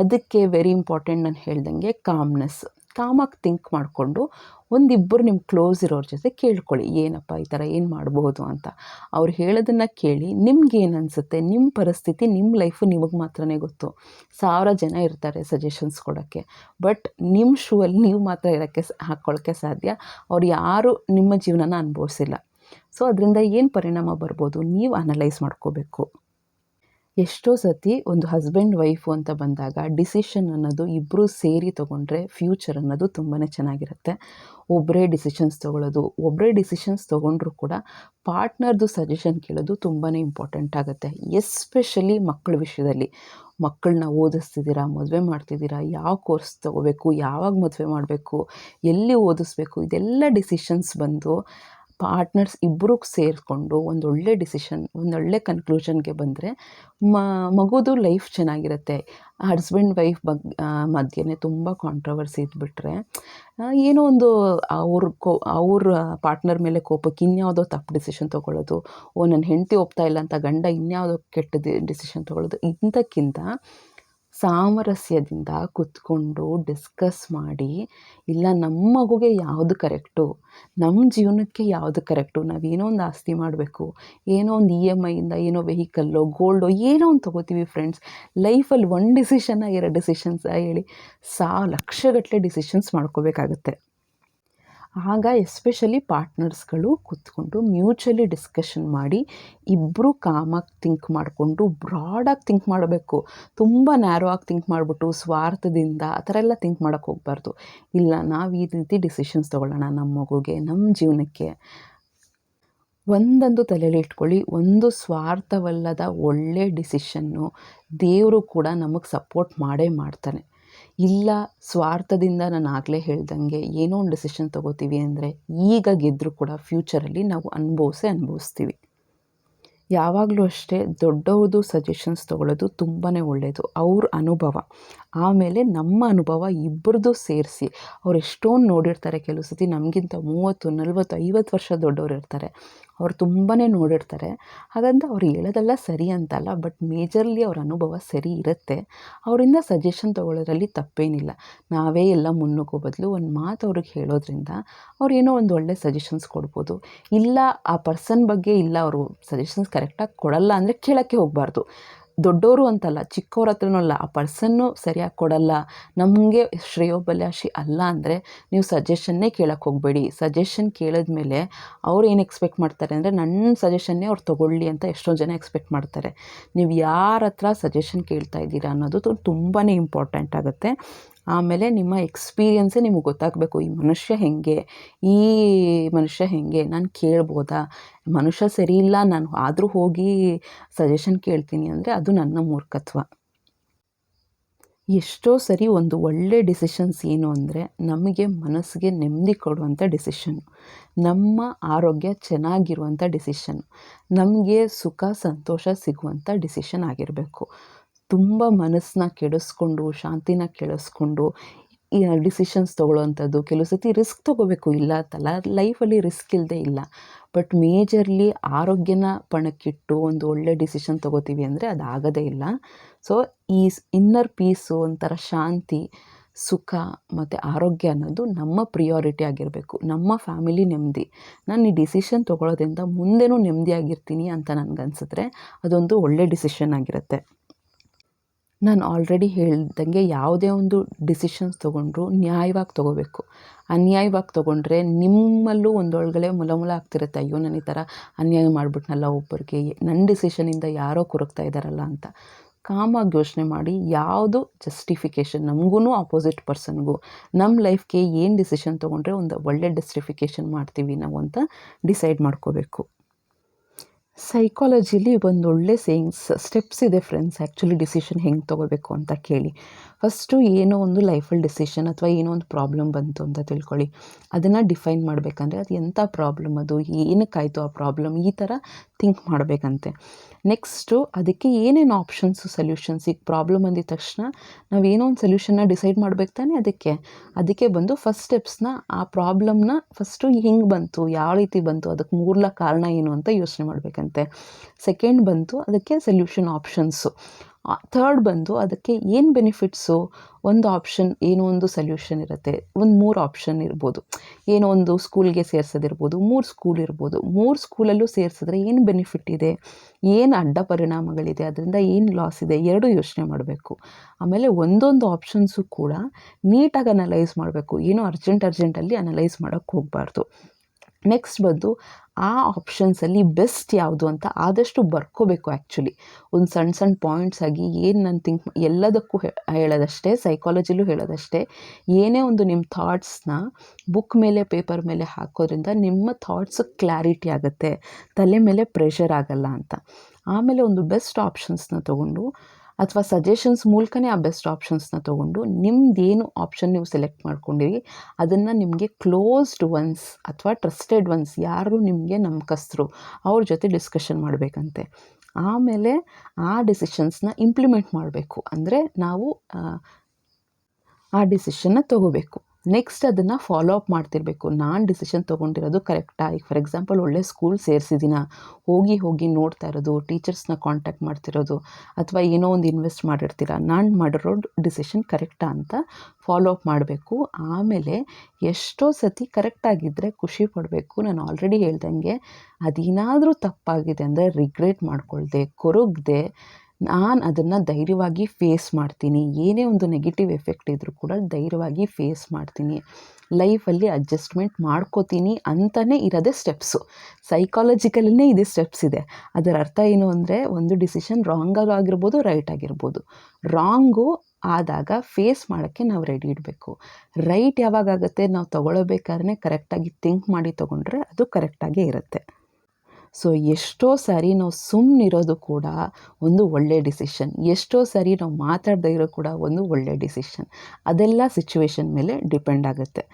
ಅದಕ್ಕೆ ವೆರಿ ಇಂಪಾರ್ಟೆಂಟ್ ನಾನು ಹೇಳ್ದಂಗೆ ಕಾಮ್ನೆಸ್ ಕಾಮಾಗಿ ಥಿಂಕ್ ಮಾಡಿಕೊಂಡು ಒಂದಿಬ್ಬರು ನಿಮ್ಮ ಕ್ಲೋಸ್ ಇರೋರ ಜೊತೆ ಕೇಳ್ಕೊಳ್ಳಿ, ಏನಪ್ಪ ಈ ಥರ ಏನು ಮಾಡಬಹುದು ಅಂತ. ಅವ್ರು ಹೇಳೋದನ್ನು ಕೇಳಿ ನಿಮ್ಗೇನು ಅನಿಸುತ್ತೆ? ನಿಮ್ಮ ಪರಿಸ್ಥಿತಿ ನಿಮ್ಮ ಲೈಫು ನಿಮಗೆ ಮಾತ್ರನೇ ಗೊತ್ತು. ಸಾವಿರ ಜನ ಇರ್ತಾರೆ ಸಜೆಷನ್ಸ್ ಕೊಡೋಕ್ಕೆ. ಬಟ್ ನಿಮ್ಮ ಶೂ ಅಲ್ಲಿ ನೀವು ಮಾತ್ರ ಇರೋಕ್ಕೆ ಹಾಕ್ಕೊಳ್ಳೋಕ್ಕೆ ಸಾಧ್ಯ. ಅವ್ರು ಯಾರು ನಿಮ್ಮ ಜೀವನನ ಅನುಭವಿಸಿಲ್ಲ. ಸೊ ಅದರಿಂದ ಏನು ಪರಿಣಾಮ ಬರ್ಬೋದು? ನೀವು ಅನಲೈಸ್ ಮಾಡ್ಕೋಬೇಕು. ಎಷ್ಟೋ ಸತಿ ಒಂದು ಹಸ್ಬೆಂಡ್ ವೈಫು ಅಂತ ಬಂದಾಗ ಡಿಸಿಷನ್ ಅನ್ನೋದು ಇಬ್ಬರು ಸೇರಿ ತೊಗೊಂಡ್ರೆ ಫ್ಯೂಚರ್ ಅನ್ನೋದು ತುಂಬಾ ಚೆನ್ನಾಗಿರುತ್ತೆ. ಒಬ್ಬರೇ ಡಿಸಿಷನ್ಸ್ ತೊಗೊಳ್ಳೋದು ಒಬ್ಬರೇ ಡಿಸಿಷನ್ಸ್ ತೊಗೊಂಡ್ರೂ ಕೂಡ ಪಾರ್ಟ್ನರ್ದು ಸಜೆಷನ್ ಕೇಳೋದು ತುಂಬಾ ಇಂಪಾರ್ಟೆಂಟ್ ಆಗುತ್ತೆ. ಎಸ್ಪೆಷಲಿ ಮಕ್ಕಳ ವಿಷಯದಲ್ಲಿ. ಮಕ್ಕಳನ್ನ ಓದಿಸ್ತಿದ್ದೀರಾ, ಮದುವೆ ಮಾಡ್ತಿದ್ದೀರಾ, ಯಾವ ಕೋರ್ಸ್ ತೊಗೋಬೇಕು, ಯಾವಾಗ ಮದುವೆ ಮಾಡಬೇಕು, ಎಲ್ಲಿ ಓದಿಸ್ಬೇಕು, ಇದೆಲ್ಲ ಡಿಸಿಷನ್ಸ್ ಬಂದು ಪಾರ್ಟ್ನರ್ಸ್ ಇಬ್ಬರೂ ಸೇರಿಕೊಂಡು ಒಂದೊಳ್ಳೆ ಡಿಸಿಷನ್ ಒಂದೊಳ್ಳೆ ಕನ್ಕ್ಲೂಷನ್ಗೆ ಬಂದರೆ ಮಗುದು ಲೈಫ್ ಚೆನ್ನಾಗಿರುತ್ತೆ. ಹಸ್ಬೆಂಡ್ ವೈಫ್ ಬಗ್ ಮಧ್ಯೆ ತುಂಬ ಕಾಂಟ್ರವರ್ಸಿ ಇದ್ಬಿಟ್ರೆ ಏನೋ ಒಂದು ಅವ್ರ ಕೋ, ಅವ್ರ ಪಾರ್ಟ್ನರ್ ಮೇಲೆ ಕೋಪಕ್ಕೆ ಇನ್ಯಾವುದೋ ತಪ್ಪು ಡಿಸಿಷನ್ ತೊಗೊಳ್ಳೋದು, ಓ ನನ್ನ ಹೆಂಡತಿ ಒಪ್ತಾ ಇಲ್ಲ ಅಂತ ಗಂಡ ಇನ್ಯಾವುದೋ ಕೆಟ್ಟ ಡಿಸಿಷನ್ ತೊಗೊಳ್ಳೋದು, ಇಂಥಕ್ಕಿಂತ ಸಾಮರಸ್ಯದಿಂದ ಕೂತ್ಕೊಂಡು ಡಿಸ್ಕಸ್ ಮಾಡಿ, ಇಲ್ಲ ನಮ್ಮ ಮಗುಗೆ ಯಾವುದು ಕರೆಕ್ಟು? ನಮ್ಮ ಜೀವನಕ್ಕೆ ಯಾವುದು ಕರೆಕ್ಟು? ಏನೋ ಒಂದು ಆಸ್ತಿ ಮಾಡಬೇಕು, ಏನೋ ಒಂದು ಇ ಎಂ ಐಯಿಂದ ಏನೋ ವೆಹಿಕಲ್ಲೋ, ಗೋಲ್ಡೋ, ಏನೋ ಒಂದು ತೊಗೋತೀವಿ ಫ್ರೆಂಡ್ಸ್ ಲೈಫಲ್ಲಿ ಒಂದು ಡಿಸಿಷನ್ನ ಎರಡು ಡಿಸಿಷನ್ಸ ಹೇಳಿ, ಸಾ ಲಕ್ಷಗಟ್ಟಲೆ ಡಿಸಿಷನ್ಸ್ ಮಾಡ್ಕೋಬೇಕಾಗತ್ತೆ. ಆಗ ಎಸ್ಪೆಷಲಿ ಪಾರ್ಟ್ನರ್ಸ್ಗಳು ಕೂತ್ಕೊಂಡು ಮ್ಯೂಚುವಲಿ ಡಿಸ್ಕಷನ್ ಮಾಡಿ ಇಬ್ಬರು ಕಾಮಾಗಿ ಥಿಂಕ್ ಮಾಡಿಕೊಂಡು ಬ್ರಾಡಾಗಿ ಥಿಂಕ್ ಮಾಡಬೇಕು. ತುಂಬ ನ್ಯಾರೋ ಆಗಿ ಥಿಂಕ್ ಮಾಡಿಬಿಟ್ಟು ಸ್ವಾರ್ಥದಿಂದ ಆ ಥರ ಎಲ್ಲ ಥಿಂಕ್ ಮಾಡೋಕೆ ಹೋಗಬಾರ್ದು. ಇಲ್ಲ, ನಾವು ಈ ರೀತಿ ಡಿಸಿಷನ್ಸ್ ತೊಗೊಳ್ಳೋಣ ನಮ್ಮ ಮಗುಗೆ ನಮ್ಮ ಜೀವನಕ್ಕೆ. ಒಂದೊಂದು ತಲೆಯಲ್ಲಿ ಇಟ್ಕೊಳ್ಳಿ, ಒಂದು ಸ್ವಾರ್ಥವಲ್ಲದ ಒಳ್ಳೆ ಡಿಸಿಷನ್ನು ದೇವರು ಕೂಡ ನಮಗೆ ಸಪೋರ್ಟ್ ಮಾಡೇ ಮಾಡ್ತಾನೆ. ಇಲ್ಲ, ಸ್ವಾರ್ಥದಿಂದ ನಾನು ಆಗಲೇ ಹೇಳ್ದಂಗೆ ಏನೋ ಒಂದು ಡಿಸಿಷನ್ ತೊಗೋತೀವಿ ಅಂದರೆ ಈಗ ಗೆದ್ದರೂ ಕೂಡ ಫ್ಯೂಚರಲ್ಲಿ ನಾವು ಅನುಭವಿಸೇ ಅನುಭವಿಸ್ತೀವಿ. ಯಾವಾಗಲೂ ಅಷ್ಟೇ ದೊಡ್ಡವ್ರದ್ದು ಸಜೆಷನ್ಸ್ ತೊಗೊಳ್ಳೋದು ತುಂಬಾ ಒಳ್ಳೆಯದು ಅವ್ರ ಅನುಭವ. ಆಮೇಲೆ ನಮ್ಮ ಅನುಭವ ಇಬ್ಬರದ್ದು ಸೇರಿಸಿ, ಅವ್ರು ಎಷ್ಟೊಂದು ನೋಡಿರ್ತಾರೆ ಕೆಲವು ಸತಿ ನಮಗಿಂತ ಮೂವತ್ತು, ನಲ್ವತ್ತು, ಐವತ್ತು ವರ್ಷ ದೊಡ್ಡವ್ರು ಇರ್ತಾರೆ. ಅವ್ರು ತುಂಬಾ ನೋಡಿರ್ತಾರೆ. ಹಾಗಂತ ಅವ್ರು ಹೇಳೋದೆಲ್ಲ ಸರಿ ಅಂತಲ್ಲ, ಬಟ್ ಮೇಜರ್ಲಿ ಅವ್ರ ಅನುಭವ ಸರಿ ಇರುತ್ತೆ. ಅವರಿಂದ ಸಜೆಷನ್ ತೊಗೊಳ್ಳೋದ್ರಲ್ಲಿ ತಪ್ಪೇನಿಲ್ಲ. ನಾವೇ ಎಲ್ಲ ಮುನ್ನುಗ್ಗೋ ಬದಲು ಒಂದು ಮಾತು ಅವ್ರಿಗೆ ಹೇಳೋದ್ರಿಂದ ಅವ್ರು ಏನೋ ಒಂದು ಒಳ್ಳೆ ಸಜೆಷನ್ಸ್ ಕೊಡ್ಬೋದು. ಇಲ್ಲ ಆ ಪರ್ಸನ್ ಬಗ್ಗೆ ಇಲ್ಲ ಅವರು ಸಜೆಷನ್ಸ್ ಕರೆಕ್ಟಾಗಿ ಕೊಡಲ್ಲ ಅಂದರೆ ಕೇಳೋಕ್ಕೆ ಹೋಗಬಾರ್ದು. ದೊಡ್ಡವರು ಅಂತಲ್ಲ ಚಿಕ್ಕವ್ರ ಹತ್ರನೂ ಅಲ್ಲ, ಆ ಪರ್ಸನ್ನು ಸರಿಯಾಗಿ ಕೊಡಲ್ಲ. ನಮಗೆ ಶ್ರೇಯೋಭಿಲಾಷಿ ಅಲ್ಲ ಅಂದರೆ ನೀವು ಸಜೆಷನ್ನೇ ಕೇಳಕ್ಕೆ ಹೋಗಬೇಡಿ. ಸಜೆಷನ್ ಕೇಳಿದ ಮೇಲೆ ಅವ್ರು ಏನು ಎಕ್ಸ್ಪೆಕ್ಟ್ ಮಾಡ್ತಾರೆ ಅಂದರೆ ನನ್ನ ಸಜೆಷನ್ನೇ ಅವ್ರು ತೊಗೊಳ್ಳಿ ಅಂತ ಎಷ್ಟೊಂದು ಜನ ಎಕ್ಸ್ಪೆಕ್ಟ್ ಮಾಡ್ತಾರೆ. ನೀವು ಯಾರ ಹತ್ರ ಸಜೆಷನ್ ಕೇಳ್ತಾ ಇದ್ದೀರಾ ಅನ್ನೋದು ತುಂಬಾ ಇಂಪಾರ್ಟೆಂಟ್ ಆಗುತ್ತೆ. ಆಮೇಲೆ ನಿಮ್ಮ ಎಕ್ಸ್ಪೀರಿಯನ್ಸೇ ನಿಮಗೆ ಗೊತ್ತಾಗಬೇಕು, ಈ ಮನುಷ್ಯ ಹೇಗೆ, ಈ ಮನುಷ್ಯ ಹೇಗೆ, ನಾನು ಕೇಳ್ಬೋದಾ? ಮನುಷ್ಯ ಸರಿ ಇಲ್ಲ, ನಾನು ಆದರೂ ಹೋಗಿ ಸಜೆಷನ್ ಕೇಳ್ತೀನಿ ಅಂದರೆ ಅದು ನನ್ನ ಮೂರ್ಖತ್ವ. ಎಷ್ಟೋ ಸರಿ ಒಂದು ಒಳ್ಳೆ ಡಿಸಿಷನ್ಸ್ ಏನು ಅಂದರೆ ನಮಗೆ ಮನಸ್ಸಿಗೆ ನೆಮ್ಮದಿ ಕೊಡುವಂಥ ಡಿಸಿಷನ್ ನಮ್ಮ ಆರೋಗ್ಯ ಚೆನ್ನಾಗಿರುವಂಥ ಡಿಸಿಷನ್ ನಮಗೆ ಸುಖ, ಸಂತೋಷ ಸಿಗುವಂಥ ಡಿಸಿಷನ್ ಆಗಿರಬೇಕು. ತುಂಬ ಮನಸ್ಸನ್ನ ಕೆಡಿಸ್ಕೊಂಡು, ಶಾಂತಿನ ಕೆಡಿಸ್ಕೊಂಡು, ಈ ಡಿಸಿಷನ್ಸ್ ತೊಗೊಳ್ಳೋವಂಥದ್ದು. ಕೆಲವು ಸತಿ ರಿಸ್ಕ್ ತೊಗೋಬೇಕು, ಇಲ್ಲ ಅಂತಲ್ಲ, ಲೈಫಲ್ಲಿ ರಿಸ್ಕ್ ಇಲ್ಲದೆ ಇಲ್ಲ. ಬಟ್ ಮೇಜರ್ಲಿ ಆರೋಗ್ಯನ ಪಣಕ್ಕಿಟ್ಟು ಒಂದು ಒಳ್ಳೆ ಡಿಸಿಷನ್ ತೊಗೋತೀವಿ ಅಂದರೆ ಅದು ಆಗೋದೇ ಇಲ್ಲ. ಸೊ, ಈ ಇನ್ನರ್ ಪೀಸು, ಒಂಥರ ಶಾಂತಿ, ಸುಖ ಮತ್ತು ಆರೋಗ್ಯ ಅನ್ನೋದು ನಮ್ಮ ಪ್ರಿಯಾರಿಟಿ ಆಗಿರಬೇಕು. ನಮ್ಮ ಫ್ಯಾಮಿಲಿ ನೆಮ್ಮದಿ. ನಾನು ಈ ಡಿಸಿಷನ್ ತೊಗೊಳೋದ್ರಿಂದ ಮುಂದೆನೂ ನೆಮ್ಮದಿಯಾಗಿರ್ತೀನಿ ಅಂತ ನನಗನ್ಸಿದ್ರೆ ಅದೊಂದು ಒಳ್ಳೆ ಡಿಸಿಷನ್ ಆಗಿರುತ್ತೆ. ನಾನು ಆಲ್ರೆಡಿ ಹೇಳ್ದಂಗೆ ಯಾವುದೇ ಒಂದು ಡಿಸಿಷನ್ಸ್ ತೊಗೊಂಡ್ರು ನ್ಯಾಯವಾಗಿ ತೊಗೋಬೇಕು. ಅನ್ಯಾಯವಾಗಿ ತೊಗೊಂಡ್ರೆ ನಿಮ್ಮಲ್ಲೂ ಒಂದೊಳಗಡೆ ಮುಲಮುಲ ಮುಲ ಆಗ್ತಿರುತ್ತೆ. ಅಯ್ಯೋ, ನಾನು ಈ ಥರ ಅನ್ಯಾಯ ಮಾಡಿಬಿಟ್ನಲ್ಲ ಒಬ್ಬರಿಗೆ. ನನ್ನ ಡಿಸಿಷನಿಂದ ಯಾರೋ ಕೊರಗ್ತಾ ಇದ್ದಾರಲ್ಲ ಅಂತ. ಕಾಮಾಗಿ ಯೋಚನೆ ಮಾಡಿ ಯಾವುದು ಜಸ್ಟಿಫಿಕೇಷನ್ ನಮಗೂ ಆಪೋಸಿಟ್ ಪರ್ಸನ್ಗೂ ನಮ್ಮ ಲೈಫ್ಗೆ ಏನು ಡಿಸಿಷನ್ ತೊಗೊಂಡ್ರೆ ಒಂದು ಒಳ್ಳೆ ಜಸ್ಟಿಫಿಕೇಷನ್ ಮಾಡ್ತೀವಿ ನಾವು ಅಂತ ಡಿಸೈಡ್ ಮಾಡ್ಕೋಬೇಕು. ಸೈಕಾಲಜಿಲಿ ಒಂದು ಒಳ್ಳೆ ಸೇಯಿಂಗ್ಸ್ ಸ್ಟೆಪ್ಸ್ ಇದೆ ಫ್ರೆಂಡ್ಸ್ ಆ್ಯಕ್ಚುಲಿ ಡಿಸಿಷನ್ ಹೆಂಗೆ ತೊಗೋಬೇಕು ಅಂತ ಕೇಳಿ. ಫಸ್ಟು ಏನೋ ಒಂದು ಲೈಫಲ್ಲಿ ಡಿಸಿಷನ್ ಅಥವಾ ಏನೋ ಒಂದು ಪ್ರಾಬ್ಲಮ್ ಬಂತು ಅಂತ ತಿಳ್ಕೊಳ್ಳಿ. ಅದನ್ನು ಡಿಫೈನ್ ಮಾಡಬೇಕಂದ್ರೆ ಅದು ಎಂಥ ಪ್ರಾಬ್ಲಮ್ ಅದು, ಏನಕ್ಕಾಯಿತು ಆ ಪ್ರಾಬ್ಲಮ್, ಈ ಥರ ಥಿಂಕ್ ಮಾಡಬೇಕಂತೆ. ನೆಕ್ಸ್ಟು ಅದಕ್ಕೆ ಏನೇನು ಆಪ್ಷನ್ಸು, ಸೊಲ್ಯೂಷನ್ಸ್, ಈಗ ಪ್ರಾಬ್ಲಮ್ ಅಂದಿದ ತಕ್ಷಣ ನಾವು ಏನೋ ಒಂದು ಸೊಲ್ಯೂಷನ್ನ ಡಿಸೈಡ್ ಮಾಡ್ಬೇಕು ತಾನೇ ಅದಕ್ಕೆ. ಅದಕ್ಕೆ ಬಂದು ಫಸ್ಟ್ ಸ್ಟೆಪ್ಸ್ನ ಆ ಪ್ರಾಬ್ಲಮ್ನ ಫಸ್ಟು ಹೆಂಗೆ ಬಂತು, ಯಾವ ರೀತಿ ಬಂತು, ಅದಕ್ಕೆ ಮೂಲ ಕಾರಣ ಏನು ಅಂತ ಯೋಚನೆ ಮಾಡಬೇಕಂತೆ. ಸೆಕೆಂಡ್ ಬಂತು, ಅದಕ್ಕೆ ಸೊಲ್ಯೂಷನ್ ಆಪ್ಷನ್ಸು. ಥರ್ಡ್ ಬಂದು ಅದಕ್ಕೆ ಏನು ಬೆನಿಫಿಟ್ಸು ಒಂದು ಆಪ್ಷನ್ ಏನೋ ಒಂದು ಸೊಲ್ಯೂಷನ್ ಇರುತ್ತೆ. ಒಂದು ಮೂರು ಆಪ್ಷನ್ ಇರ್ಬೋದು. ಏನೋ ಒಂದು ಸ್ಕೂಲ್ಗೆ ಸೇರ್ಸೋದಿರ್ಬೋದು. ಮೂರು ಸ್ಕೂಲ್ ಇರ್ಬೋದು. ಮೂರು ಸ್ಕೂಲಲ್ಲೂ ಸೇರಿಸಿದ್ರೆ ಏನು ಬೆನಿಫಿಟ್ ಇದೆ? ಏನು ಅಡ್ಡ ಪರಿಣಾಮಗಳಿದೆ? ಅದರಿಂದ ಏನು ಲಾಸ್ ಇದೆ? ಎರಡೂ ಯೋಚನೆ ಮಾಡಬೇಕು. ಆಮೇಲೆ ಒಂದೊಂದು ಆಪ್ಷನ್ಸು ಕೂಡ ನೀಟಾಗಿ ಅನಲೈಸ್ ಮಾಡಬೇಕು. ಏನೋ ಅರ್ಜೆಂಟ್ ಅರ್ಜೆಂಟಲ್ಲಿ ಅನಲೈಸ್ ಮಾಡೋಕ್ಕೆ ಹೋಗಬಾರ್ದು. ನೆಕ್ಸ್ಟ್ ಬಂದು ಆ ಆಪ್ಷನ್ಸಲ್ಲಿ ಬೆಸ್ಟ್ ಯಾವುದು ಅಂತ ಆದಷ್ಟು ಬರ್ಕೋಬೇಕು ಆ್ಯಕ್ಚುಲಿ ಒಂದು ಸಣ್ಣ ಸಣ್ಣ ಪಾಯಿಂಟ್ಸ್ ಆಗಿ ಏನು ನಾನು ಥಿಂಕ್ ಎಲ್ಲದಕ್ಕೂ ಹೇಳೋದಷ್ಟೇ ಸೈಕಾಲಜಿಲೂ ಹೇಳೋದಷ್ಟೇ, ಏನೇ ಒಂದು ನಿಮ್ಮ ಥಾಟ್ಸ್ನ ಬುಕ್ ಮೇಲೆ ಪೇಪರ್ ಮೇಲೆ ಹಾಕೋದ್ರಿಂದ ನಿಮ್ಮ ಥಾಟ್ಸ್ ಕ್ಲಾರಿಟಿ ಆಗುತ್ತೆ, ತಲೆ ಮೇಲೆ ಪ್ರೆಷರ್ ಆಗಲ್ಲ ಅಂತ. ಆಮೇಲೆ ಒಂದು ಬೆಸ್ಟ್ ಆಪ್ಷನ್ಸ್ನ ತೊಗೊಂಡು ಅಥವಾ ಸಜೆಷನ್ಸ್ ಮೂಲಕನೇ ಆ ಬೆಸ್ಟ್ ಆಪ್ಷನ್ಸ್ನ ತೊಗೊಂಡು ನಿಮ್ಮದೇನು ಆಪ್ಷನ್ ನೀವು ಸೆಲೆಕ್ಟ್ ಮಾಡ್ಕೊಂಡಿರಿ, ಅದನ್ನು ನಿಮಗೆ ಕ್ಲೋಸ್ಡ್ ಒನ್ಸ್ ಅಥವಾ ಟ್ರಸ್ಟೆಡ್ ಒನ್ಸ್ ಯಾರು ನಿಮಗೆ ನಂಬಿಕಸ್ತರು ಅವ್ರ ಜೊತೆ ಡಿಸ್ಕಷನ್ ಮಾಡಬೇಕಂತೆ. ಆಮೇಲೆ ಆ ಡಿಸಿಷನ್ಸ್ನ ಇಂಪ್ಲಿಮೆಂಟ್ ಮಾಡಬೇಕು. ಅಂದರೆ ನಾವು, ಆ ಡಿಸಿಷನ್ನ ತೊಗೋಬೇಕು. ನೆಕ್ಸ್ಟ್ ಅದನ್ನು ಫಾಲೋ ಅಪ್ ಮಾಡ್ತಿರಬೇಕು. ನಾನು ಡಿಸಿಷನ್ ತೊಗೊಂಡಿರೋದು ಕರೆಕ್ಟಾ ಈಗ ಫಾರ್ ಎಕ್ಸಾಂಪಲ್ ಒಳ್ಳೆ ಸ್ಕೂಲ್ ಸೇರಿಸಿದ್ದೀನ ಹೋಗಿ ಹೋಗಿ ನೋಡ್ತಾ ಇರೋದು ಟೀಚರ್ಸ್ನ ಕಾಂಟ್ಯಾಕ್ಟ್ ಮಾಡ್ತಿರೋದು, ಅಥವಾ ಏನೋ ಒಂದು ಇನ್ವೆಸ್ಟ್ ಮಾಡಿರ್ತೀರ. ನಾನು ಮಾಡಿರೋ ಡಿಸಿಷನ್ ಕರೆಕ್ಟಾ ಅಂತ ಫಾಲೋ ಅಪ್ ಮಾಡಬೇಕು. ಆಮೇಲೆ ಎಷ್ಟೋ ಸತಿ ಕರೆಕ್ಟಾಗಿದ್ದರೆ ಖುಷಿ ಪಡಬೇಕು. ನಾನು ಆಲ್ರೆಡಿ ಹೇಳ್ದಂಗೆ ಅದೇನಾದರೂ ತಪ್ಪಾಗಿದೆ ಅಂದರೆ ರಿಗ್ರೆಟ್ ಮಾಡ್ಕೊಳ್ದೆ, ಕೊರಗದೆ ನಾನು ಅದನ್ನು ಧೈರ್ಯವಾಗಿ ಫೇಸ್ ಮಾಡ್ತೀನಿ. ಏನೇ ಒಂದು ನೆಗೆಟಿವ್ ಎಫೆಕ್ಟ್ ಇದ್ದರೂ ಕೂಡ ಧೈರ್ಯವಾಗಿ ಫೇಸ್ ಮಾಡ್ತೀನಿ. ಲೈಫಲ್ಲಿ ಅಡ್ಜಸ್ಟ್ಮೆಂಟ್ ಮಾಡ್ಕೋತೀನಿ ಅಂತಲೇ ಇರೋದೇ ಸ್ಟೆಪ್ಸು ಸೈಕಾಲಜಿಕಲೇ ಇದೆ ಸ್ಟೆಪ್ಸ್ ಇದೆ. ಅದರ ಅರ್ಥ ಏನು ಅಂದರೆ ಒಂದು ಡಿಸಿಷನ್ ರಾಂಗ್ ಆಗಿರ್ಬೋದು ರೈಟ್ ಆಗಿರ್ಬೋದು. ರಾಂಗು ಆದಾಗ ಫೇಸ್ ಮಾಡೋಕ್ಕೆ ನಾವು ರೆಡಿ ಇಡಬೇಕು. ರೈಟ್ ಯಾವಾಗ ಆಗುತ್ತೆ, ನಾವು ತೊಗೊಳ್ಬೇಕಾದ್ರೆ ಕರೆಕ್ಟಾಗಿ ಥಿಂಕ್ ಮಾಡಿ ತೊಗೊಂಡ್ರೆ ಅದು ಕರೆಕ್ಟಾಗೇ ಇರುತ್ತೆ. ಸೊ ಎಷ್ಟೋ ಸಾರಿ ನಾವು ಸುಮ್ಮನಿರೋದು ಕೂಡ ಒಂದು ಒಳ್ಳೆ ಡಿಸಿಷನ್ ಎಷ್ಟೋ ಸಾರಿ ನಾವು ಮಾತಾಡದೇ ಇರೋ ಕೂಡ ಒಂದು ಒಳ್ಳೆ ಡಿಸಿಷನ್ ಅದೆಲ್ಲ ಸಿಚುವೇಶನ್ ಮೇಲೆ ಡಿಪೆಂಡ್ ಆಗುತ್ತೆ.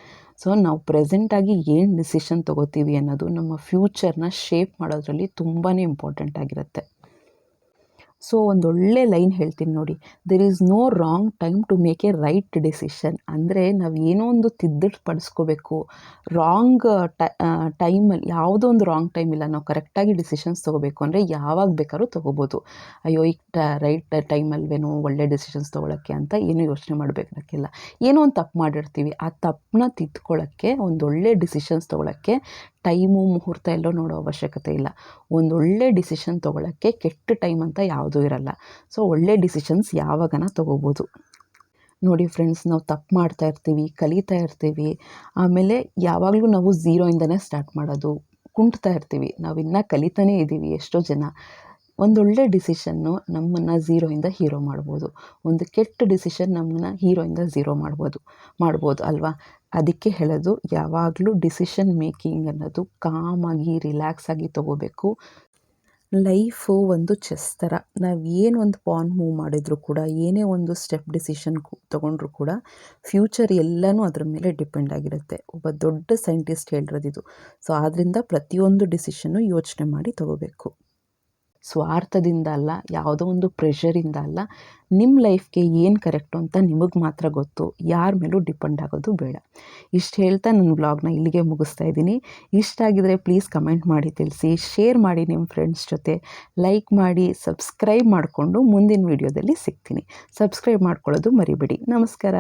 ಸೊ ನಾವು ಪ್ರೆಸೆಂಟಾಗಿ ಏನು ಡಿಸಿಷನ್ ತೊಗೋತೀವಿ ಅನ್ನೋದು ನಮ್ಮ ಫ್ಯೂಚರ್ನ ಶೇಪ್ ಮಾಡೋದ್ರಲ್ಲಿ ತುಂಬಾ ಇಂಪಾರ್ಟೆಂಟ್ ಆಗಿರುತ್ತೆ. ಸೊ ಒಂದೊಳ್ಳೆ ಲೈನ್ ಹೇಳ್ತೀನಿ ನೋಡಿ. There is no wrong time to make a right decision ಅಂದರೆ ನಾವು ಏನೋ ಒಂದು ತಿದ್ದಿಟ್ಟು ಪಡಿಸ್ಕೋಬೇಕು. ರಾಂಗ್ ಟೈಮಲ್ಲಿ ಯಾವುದೋ ಒಂದು ರಾಂಗ್ ಟೈಮ್ ಇಲ್ಲ ನಾವು ಕರೆಕ್ಟಾಗಿ ಡಿಸಿಷನ್ಸ್ ತೊಗೋಬೇಕು ಅಂದರೆ ಯಾವಾಗ ಬೇಕಾದ್ರೂ ತೊಗೋಬೋದು. ಅಯ್ಯೋ ಈಗ ಟ ರೈಟ್ ಟೈಮಲ್ವೇನೋ ಒಳ್ಳೆ ಡಿಸಿಷನ್ಸ್ ತೊಗೊಳಕ್ಕೆ ಅಂತ ಏನು ಯೋಚನೆ ಮಾಡಬೇಕಾಗಿಲ್ಲ ಏನೋ ಒಂದು ತಪ್ಪು ಮಾಡಿರ್ತೀವಿ. ಆ ತಪ್ಪನ್ನ ತಿದ್ಕೊಳ್ಳೋಕ್ಕೆ ಒಂದೊಳ್ಳೆ ಡಿಸಿಷನ್ಸ್ ತೊಗೊಳಕ್ಕೆ ಟೈಮು ಮುಹೂರ್ತ ಎಲ್ಲೋ ನೋಡೋ ಅವಶ್ಯಕತೆ ಇಲ್ಲ. ಒಂದು ಒಳ್ಳೆ ಡಿಸಿಷನ್ ತೊಗೊಳಕ್ಕೆ ಕೆಟ್ಟ ಟೈಮ್ ಅಂತ ಯಾವುದೂ ಇರಲ್ಲ. ಸೊ, ಒಳ್ಳೆ ಡಿಸಿಷನ್ಸ್ ಯಾವಾಗನ ತೊಗೋಬೋದು. ನೋಡಿ ಫ್ರೆಂಡ್ಸ್, ನಾವು ತಪ್ಪು ಮಾಡ್ತಾ ಇರ್ತೀವಿ, ಕಲಿತಾ ಇರ್ತೀವಿ, ಆಮೇಲೆ ಯಾವಾಗಲೂ ನಾವು ಝೀರೋಯಿಂದನೇ ಸ್ಟಾರ್ಟ್ ಮಾಡೋದು, ಕುಂಟ್ತಾ ಇರ್ತೀವಿ. ನಾವು ಇನ್ನೂ ಕಲಿತಾನೇ ಇದ್ದೀವಿ ಎಷ್ಟೋ ಜನ. ಒಂದೊಳ್ಳೆ ಡಿಸಿಷನ್ನು ನಮ್ಮನ್ನು ಝೀರೋಯಿಂದ ಹೀರೋ ಮಾಡ್ಬೋದು. ಒಂದು ಕೆಟ್ಟ ಡಿಸಿಷನ್ ನಮ್ಮನ್ನು ಹೀರೋಯಿಂದ ಝೀರೋ ಮಾಡ್ಬೋದು ಮಾಡ್ಬೋದು ಅಲ್ವಾ? ಅದಕ್ಕೆ ಹೇಳೋದು ಯಾವಾಗಲೂ ಡಿಸಿಷನ್ ಮೇಕಿಂಗ್ ಅನ್ನೋದು ಕಾಮಾಗಿ ರಿಲ್ಯಾಕ್ಸ್ ಆಗಿ ತಗೋಬೇಕು. ಲೈಫು ಒಂದು ಚೆಸ್ ಥರ. ನಾವು ಏನು ಒಂದು ಪಾನ್ ಮೂವ್ ಮಾಡಿದರೂ ಕೂಡ, ಏನೇ ಒಂದು ಸ್ಟೆಪ್ ಡಿಸಿಷನ್ ತೊಗೊಂಡ್ರೂ ಕೂಡ ಫ್ಯೂಚರ್ ಎಲ್ಲನೂ ಅದ್ರ ಮೇಲೆ ಡಿಪೆಂಡ್ ಆಗಿರುತ್ತೆ. ಒಬ್ಬ ದೊಡ್ಡ ಸೈಂಟಿಸ್ಟ್ ಹೇಳಿರೋದಿದು. ಸೊ ಆದ್ದರಿಂದ ಪ್ರತಿಯೊಂದು ಡಿಸಿಷನ್ನು ಯೋಚನೆ ಮಾಡಿ ತೊಗೋಬೇಕು. ಸ್ವಾರ್ಥದಿಂದ ಅಲ್ಲ, ಯಾವುದೋ ಒಂದು ಪ್ರೆಷರಿಂದ ಅಲ್ಲ ನಿಮ್ಮ ಲೈಫ್ಗೆ ಏನು ಕರೆಕ್ಟು ಅಂತ ನಿಮಗೆ ಮಾತ್ರ ಗೊತ್ತು. ಯಾರ ಮೇಲೂ ಡಿಪೆಂಡ್ ಆಗೋದು ಬೇಡ. ಇಷ್ಟು ಹೇಳ್ತಾ ನನ್ನ ಬ್ಲಾಗ್ನ ಇಲ್ಲಿಗೆ ಮುಗಿಸ್ತಾ ಇದ್ದೀನಿ. ಇಷ್ಟ ಆಗಿದರೆ ಪ್ಲೀಸ್ ಕಮೆಂಟ್ ಮಾಡಿ, ತಿಳಿಸಿ. ಶೇರ್ ಮಾಡಿ ನಿಮ್ಮ ಫ್ರೆಂಡ್ಸ್ ಜೊತೆ. ಲೈಕ್ ಮಾಡಿ ಸಬ್ಸ್ಕ್ರೈಬ್ ಮಾಡಿಕೊಂಡು ಮುಂದಿನ ವೀಡಿಯೋದಲ್ಲಿ ಸಿಗ್ತೀನಿ. ಸಬ್ಸ್ಕ್ರೈಬ್ ಮಾಡ್ಕೊಳ್ಳೋದು ಮರಿಬೇಡಿ. ನಮಸ್ಕಾರ.